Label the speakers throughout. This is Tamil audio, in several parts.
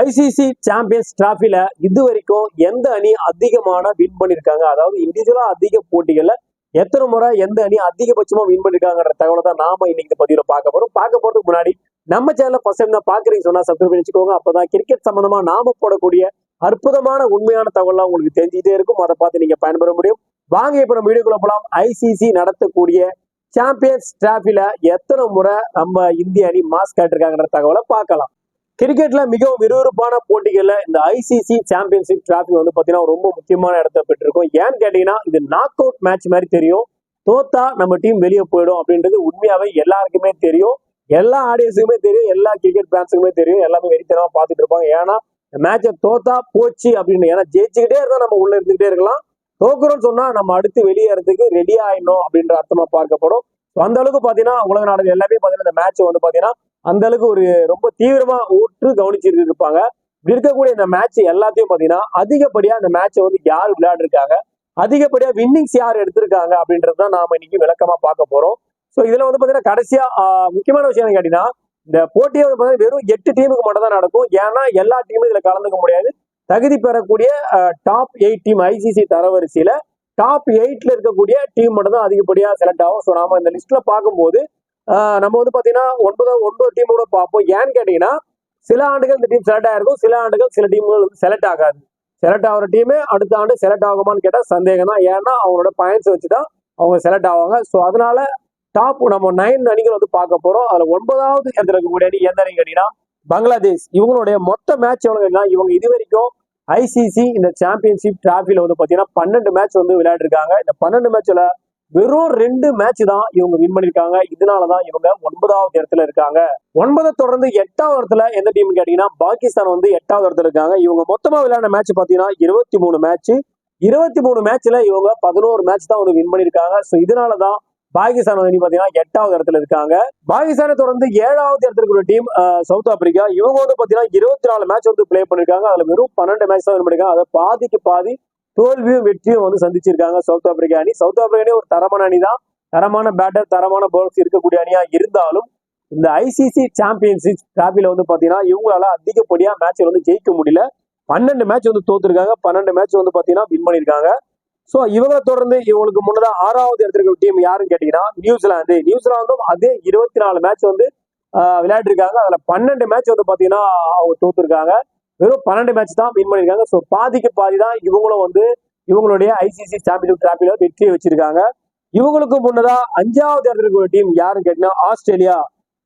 Speaker 1: ஐசிசி சாம்பியன்ஸ் டிராஃபில இது வரைக்கும் எந்த அணி அதிகமான வின் பண்ணிருக்காங்க? அதாவது இண்டிவிஜுவலா அதிக போட்டிகள்ல எத்தனை முறை எந்த அணி அதிகபட்சமா வின் பண்ணிருக்காங்கன்ற தகவலை தான் நாம இன்னைக்கு இந்த பதிவுல பார்க்க போறோம். பார்க்க போறதுக்கு முன்னாடி நம்ம சேனல ஃபர்ஸ்ட் டைம் தான் பாக்குறீங்க சொன்னா சப்ஸ்கிரைப் பண்ணி வச்சுக்கோங்க. அப்பதான் கிரிக்கெட் சம்பந்தமா நாம போடக்கூடிய அற்புதமான உண்மையான தகவலாம் உங்களுக்கு தெரிஞ்சுட்டே இருக்கும். அதை பார்த்து நீங்க பயன்பெற முடியும். வாங்க இப்ப நம்ம வீடியோக்குள்ள போலாம். ஐசிசி நடத்தக்கூடிய சாம்பியன்ஸ் டிராஃபில எத்தனை முறை நம்ம இந்திய அணி மாஸ்க் காட்டிருக்காங்கன்ற தகவலை பார்க்கலாம். கிரிக்கெட்ல மிகவும் விறுவிறுப்பான போட்டிகள்ல இந்த ஐசிசி சாம்பியன்ஷிப் டிராஃபி வந்து பாத்தீங்கன்னா ரொம்ப முக்கியமான இடத்த பெற்றிருக்கும். ஏன்னு கேட்டீங்கன்னா இது நாக் அவுட் மேட்ச் மாதிரி தெரியும். தோத்தா நம்ம டீம் வெளியே போயிடும் அப்படின்றது உண்மையாவே எல்லாருக்குமே தெரியும். எல்லா ஆடியன்ஸுக்குமே தெரியும் எல்லா கிரிக்கெட் ஃபேன்ஸுக்குமே தெரியும். எல்லாமே வெறித்தனமா பார்த்துட்டு இருப்பாங்க. ஏன்னா மேட்சை தோத்தா போச்சு அப்படின்னு ஏன்னா ஜெயிச்சுக்கிட்டே இருந்தா நம்ம உள்ள இருந்துகிட்டே இருக்கலாம். தோக்குறோம்னு சொன்னா நம்ம அடுத்து வெளியேறதுக்கு ரெடி ஆயிடணும் அப்படின்ற அர்த்தமா பார்க்கப்படும். அந்த அளவுக்கு பாத்தீங்கன்னா உலக நாடுகள் எல்லாமே பாத்தீங்கன்னா இந்த மேட்ச் வந்து பாத்தீங்கன்னா அந்த அளவுக்கு ஒரு ரொம்ப தீவிரமா ஊற்று கவனிச்சிட்டு இருப்பாங்க. இப்படி இருக்கக்கூடிய இந்த மேட்ச் எல்லாத்தையும் பாத்தீங்கன்னா அதிகப்படியா இந்த மேட்சை வந்து யார் விளையாடிருக்காங்க அதிகப்படியா வின்னிங்ஸ் யார் எடுத்திருக்காங்க அப்படின்றது தான் நாம இன்னைக்கு விளக்கமா பார்க்க போறோம். ஸோ இதுல வந்து பாத்தீங்கன்னா கடைசியா முக்கியமான விஷயம் என்ன கேட்டீங்கன்னா இந்த போட்டியை வந்து பாத்தீங்கன்னா வெறும் எட்டு டீமுக்கு மட்டும் தான் நடக்கும். ஏன்னா எல்லா டீமும் இதுல கலந்துக்க முடியாது. தகுதி பெறக்கூடிய டாப் எயிட் டீம் ஐசிசி தரவரிசையில டாப் எயிட்ல இருக்கக்கூடிய டீம் மட்டும் தான் அதிகப்படியா செலக்ட் ஆகும். ஸோ நாம இந்த லிஸ்ட்ல பார்க்கும்போது நம்ம வந்து பாத்தீங்கன்னா ஒன்பது ஒன்பது டீம் கூட பார்ப்போம். ஏன்னு கேட்டீங்கன்னா சில ஆண்டுகள் இந்த டீம் செலக்ட் ஆகிருக்கும் சில ஆண்டுகள் சில டீம்கள் வந்து செலக்ட் ஆகாது. செலக்ட் ஆகிற டீமே அடுத்த ஆண்டு செலக்ட் ஆகுமான்னு கேட்டால் சந்தேகம் தான். ஏன்னா அவங்களோட பாயிண்ட்ஸ் வச்சு தான் அவங்க செலக்ட் ஆவாங்க. ஸோ அதனால டாப் நம்ம நைன் அணிகள் வந்து பார்க்க போறோம். அதில் ஒன்பதாவது இடத்துல இருக்கக்கூடிய அணி எந்த அணி கேட்டீங்கன்னா பங்களாதேஷ். இவங்களுடைய மொத்த மேட்ச் எவ்வளவு இவங்க இது வரைக்கும் ஐசிசி இந்த சாம்பியன்ஷிப் டிராஃபியில் வந்து பார்த்தீங்கன்னா பன்னெண்டு மேட்ச் வந்து விளையாடிருக்காங்க. இந்த பன்னெண்டு மேட்ச்ல வெறும் ரெண்டு மேட்ச் தான் இவங்க வின் பண்ணிருக்காங்க இதனாலதான் இவங்க ஒன்பதாவது இடத்துல இருக்காங்க. ஒன்பதை தொடர்ந்து எட்டாவது இடத்துல எந்த டீம் கேட்டீங்கன்னா பாகிஸ்தான் வந்து எட்டாவது இடத்துல இருக்காங்க. இவங்க மொத்தமா விளையாண்ட மேட்ச் பாத்தீங்கன்னா இருபத்தி மூணு மேட்ச் இருபத்தி மூணு மேட்ச்ல இவங்க பதினோரு மேட்ச் தான் வந்து வின் பண்ணிருக்காங்க ஸோ இதனாலதான் பாகிஸ்தான் வந்து பாத்தீங்கன்னா எட்டாவது இடத்துல இருக்காங்க. பாகிஸ்தானை தொடர்ந்து ஏழாவது இடத்துல இருக்கிற டீம் சவுத் ஆப்பிரிக்கா இவங்க வந்து பாத்தீங்கன்னா இருபத்தி நாலு மேட்ச் வந்து பிளே பண்ணிருக்காங்க அதுல வெறும் பன்னெண்டு மேட்ச் தான் வின் பண்ணிருக்காங்க அதை பாதிக்கு பாதி தோல்வியும் வெற்றியும் வந்து சந்திச்சிருக்காங்க சவுத் ஆப்பிரிக்கா அணி. சவுத் ஆப்பிரிக்கா அணி ஒரு தரமான அணி தான் தரமான பேட்டர் தரமான பவுலர்ஸ் இருக்கக்கூடிய அணியா இருந்தாலும் இந்த ஐசிசி சாம்பியன்ஷிப் டிராபில வந்து பாத்தீங்கன்னா இவங்களால அதிகப்படியா மேட்ச் வந்து ஜெயிக்க முடியல. பன்னெண்டு மேட்ச் வந்து தோத்துருக்காங்க. பன்னெண்டு மேட்ச் வந்து பாத்தீங்கன்னா வின் பண்ணிருக்காங்க சோ இவங்க தொடர்ந்து இவங்களுக்கு முன்னதா ஆறாவது இடத்துல இருக்க டீம் யாருன்னு கேட்டீங்கன்னா நியூசிலாந்து. நியூசிலாந்தும் அதே இருபத்தி நாலு மேட்ச் வந்து விளையாடிருக்காங்க. அதுல பன்னெண்டு மேட்ச் வந்து பாத்தீங்கன்னா அவங்க தோத்துருக்காங்க. வெறும் பன்னெண்டு மேட்ச் தான் வின் பண்ணியிருக்காங்க. ஸோ பாதிக்கு பாதி தான் இவங்களும் வந்து இவங்களுடைய ஐசிசி சாம்பியன்ஷிப் டிராபில வெற்றியை வச்சிருக்காங்க. இவங்களுக்கு முன்னதா அஞ்சாவது இடத்துல இருக்கிற டீம் யாருன்னு கேட்டீங்கன்னா ஆஸ்திரேலியா.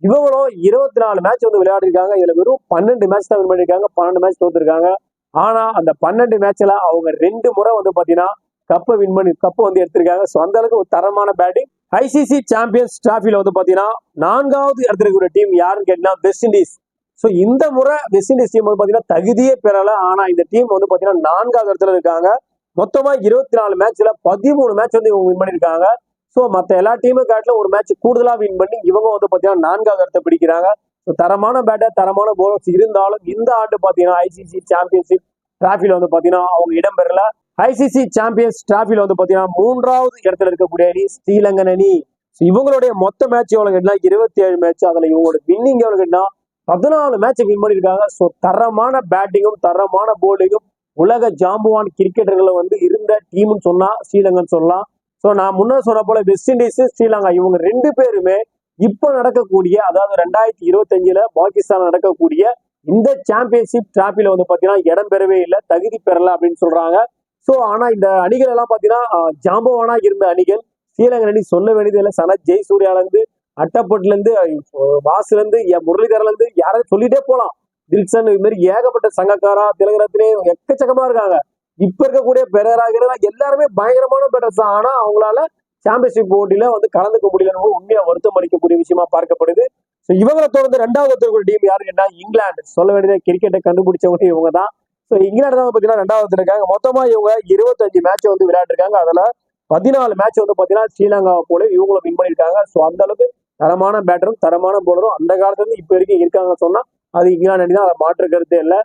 Speaker 1: இவங்களும் இருபத்தி நாலு மேட்ச் வந்து விளையாடிருக்காங்க. இதுல வெறும் பன்னெண்டு மேட்ச் தான் வின் பண்ணியிருக்காங்க. பன்னெண்டு மேட்ச் தோத்துருக்காங்க. ஆனா அந்த பன்னெண்டு மேட்ச்ல அவங்க ரெண்டு முறை வந்து பாத்தீங்கன்னா கப்பை வின் பண்ணி கப்பை வந்து எடுத்திருக்காங்க. ஸோ அந்த அளவுக்கு ஒரு தரமான பேட்டிங் ஐசிசி சாம்பியன்ஸ் டிராஃபில வந்து பாத்தீங்கன்னா நான்காவது இடத்துல இருக்கிற டீம் யாருன்னு கேட்டீங்கன்னா வெஸ்ட் இண்டீஸ் ஸோ இந்த முறை வெஸ்ட் இண்டீஸ் டீம் வந்து பாத்தீங்கன்னா தகுதியே பெறல. ஆனா இந்த டீம் வந்து பாத்தீங்கன்னா நான்காவது இடத்துல இருக்காங்க. மொத்தமா இருபத்தி நாலு மேட்ச்ல பதிமூணு மேட்ச் வந்து இவங்க வின் பண்ணிருக்காங்க. ஸோ மற்ற எல்லா டீமும் காட்டிலும் ஒரு மேட்ச் கூடுதலா வின் பண்ணி இவங்க வந்து பாத்தீங்கன்னா நான்காவது இடத்தை பிடிக்கிறாங்க. ஸோ தரமான பேட்டர் தரமான போலர்ஸ் இருந்தாலும் இந்த ஆண்டு பாத்தீங்கன்னா ஐசிசி சாம்பியன்ஷிப் டிராஃபியில் வந்து பாத்தீங்கன்னா அவங்க இடம்பெறல ஐசிசி சாம்பியன்ஸ் டிராஃபியில் வந்து பாத்தீங்கன்னா மூன்றாவது இடத்துல இருக்கக்கூடிய அணி ஸ்ரீலங்கன் அணி. இவங்களுடைய மொத்த மேட்ச் எவ்வளோ கேட்டால் இருபத்தி ஏழு மேட்ச் அதுல இவங்களோட வின்னிங் எவ்வளவு கேட்டால் பதினாலு மேட்ச் வின் பண்ணியிருக்காங்க ஸோ தரமான பேட்டிங்கும் தரமான போலிங்கும் உலக ஜாம்புவான் கிரிக்கெட்டர்களை வந்து இருந்த டீம்னு சொன்னால் ஸ்ரீலங்கன் சொல்லலாம். ஸோ நான் முன்ன சொன்ன போல வெஸ்ட் இண்டீஸ் ஸ்ரீலங்கா இவங்க ரெண்டு பேருமே இப்போ நடக்கக்கூடிய அதாவது ரெண்டாயிரத்தி இருபத்தஞ்சில் பாகிஸ்தான் நடக்கக்கூடிய இந்த சாம்பியன்ஷிப் டிராபில வந்து பார்த்தீங்கன்னா இடம் பெறவே இல்லை தகுதி பெறல அப்படின்னு சொல்றாங்க. ஸோ ஆனால் இந்த அணிகள் எல்லாம் பார்த்தீங்கன்னா ஜாம்பவானா இருந்த அணிகள். ஸ்ரீலங்கன் அணி சொல்ல வேண்டியது இல்லை. சனத் ஜெய்சூர்யால இருந்து அட்டப்பட்டுல இருந்து அஹ், வாசுல இருந்து முரளிதரன்ல இருந்து யாராவது சொல்லிட்டே போலாம். தில்சன் இது மாதிரி ஏகப்பட்ட சங்கக்காரா திலகரத்திலே எக்கச்சக்கமா இருக்காங்க. இப்ப இருக்கக்கூடிய பெரராக எல்லாருமே பயங்கரமான பெட்டர்ஸ் தான். ஆனா அவங்களால சாம்பியன்ஷிப் போட்டியில வந்து கலந்துக்க முடியலன்னு உண்மையா வருத்தம் அளிக்கக்கூடிய விஷயமா பார்க்கப்படுது. ஸோ இவங்களை தொடர்ந்து ரெண்டாவது டீம் டீம் கேட்டா இங்கிலாந்து. சொல்ல வேண்டியது கிரிக்கெட்டை கண்டுபிடிச்சவங்க இவங்க தான். ஸோ இங்கிலாந்து தான் பார்த்தீங்கன்னா ரெண்டாவது இருக்காங்க. மொத்தமா இவங்க இருபத்தஞ்சு மேட்ச் வந்து விளையாண்டுருக்காங்க அதுல பதினாலு மேட்ச் வந்து பார்த்தீங்கன்னா ஸ்ரீலங்காவை போல இவங்களும் வின் பண்ணியிருக்காங்க. ஸோ அந்த அளவுக்கு தரமான பேட்டரும் தரமான போலரும் அந்த காலத்துல இருந்து இப்போ வரைக்கும் இருக்காங்க சொன்னா அது இங்கிலாந்து அணி தான் அதை மாற்று கருத்தே இல்லை.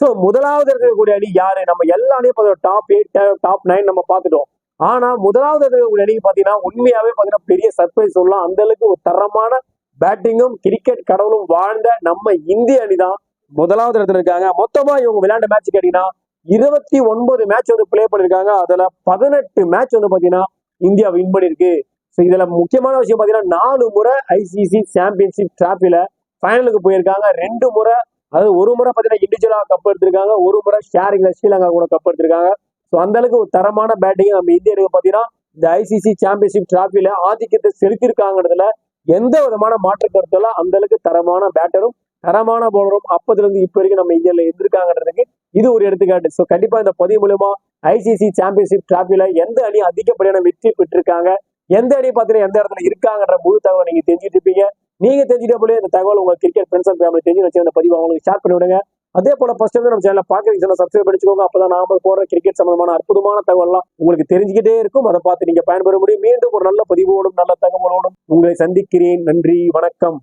Speaker 1: ஸோ முதலாவது இருக்கக்கூடிய அணி யாரு? நம்ம எல்லா அணியும் டாப் எயிட் டாப் நைன் நம்ம பார்த்துட்டோம். ஆனா முதலாவது இருக்கக்கூடிய அணி பாத்தீங்கன்னா உண்மையாவே பாத்தீங்கன்னா பெரிய சர்ப்ரைஸ் சொல்லலாம். அந்த அளவுக்கு ஒரு தரமான பேட்டிங்கும் கிரிக்கெட் கடவுளும் வாழ்ந்த நம்ம இந்திய அணி தான் முதலாவது இடத்துல இருக்காங்க. மொத்தமா இவங்க விளையாண்ட மேட்ச் கேட்டீங்கன்னா இருபத்தி ஒன்பது மேட்ச் வந்து ப்ளே பண்ணிருக்காங்க அதுல பதினெட்டு மேட்ச் வந்து பாத்தீங்கன்னா இந்தியா வின் பண்ணிருக்கு ஸோ இதுல முக்கியமான விஷயம் பார்த்தீங்கன்னா நாலு முறை ஐசிசி சாம்பியன்ஷிப் டிராஃபில ஃபைனலுக்கு போயிருக்காங்க. ரெண்டு முறை அதாவது ஒரு முறை பார்த்தீங்கன்னா இண்டிவிஜுவலாக கப் எடுத்திருக்காங்க. ஒரு முறை ஷேரிங்ல ஸ்ரீலங்கா கூட கப் எடுத்திருக்காங்க. ஸோ அந்த அளவுக்கு ஒரு தரமான பேட்டிங் நம்ம இந்தியனுக்கு பார்த்தீங்கன்னா இந்த ஐசிசி சாம்பியன்ஷிப் டிராஃபில ஆதிக்கத்தை செலுத்திருக்காங்கிறதுல எந்த விதமான மாற்று கருத்து அந்த அளவுக்கு தரமான பேட்டரும் தரமான பவுலரும் அப்பத்திலிருந்து இப்போ வரைக்கும் நம்ம இந்தியாவில் இருந்திருக்காங்கன்றதுக்கு இது ஒரு எடுத்துக்காட்டு. ஸோ கண்டிப்பா இந்த பதிவு மூலமா ஐசிசி சாம்பியன்ஷிப் டிராஃபில எந்த அணி அதிகப்படியான வெற்றி பெற்றிருக்காங்க எந்த அணி பார்த்தீங்கன்னா எந்த இடத்துல இருக்காங்கன்ற முழு தகவல் நீங்க தெரிஞ்சுட்டு இருப்பீங்க. நீங்க தெரிஞ்சுட்டே இந்த தகவல் உங்க கிரிக்கெட் ஃப்ரெண்ட்ஸ் அண்ட் ஃபேமிலி தெரிஞ்சு வச்சு அந்த பதிவு அவங்களுக்கு ஷேர் பண்ணி விடுங்க. அதே போல ஃபர்ஸ்ட் வந்து நம்ம சேனலை பாக்குறீங்க சப்ஸ்கிரைப் பண்ணிச்சுக்கோங்க அப்பதான் நாம போற கிரிக்கெட் சம்பந்தமான அற்புதமான தகவல்லாம் உங்களுக்கு தெரிஞ்சுக்கிட்டே இருக்கும். அதை பார்த்து நீங்க பயன்பெற முடியும். மீண்டும் ஒரு நல்ல பதிவோடும் நல்ல தகவலோடும் உங்களை சந்திக்கிறேன். நன்றி வணக்கம்.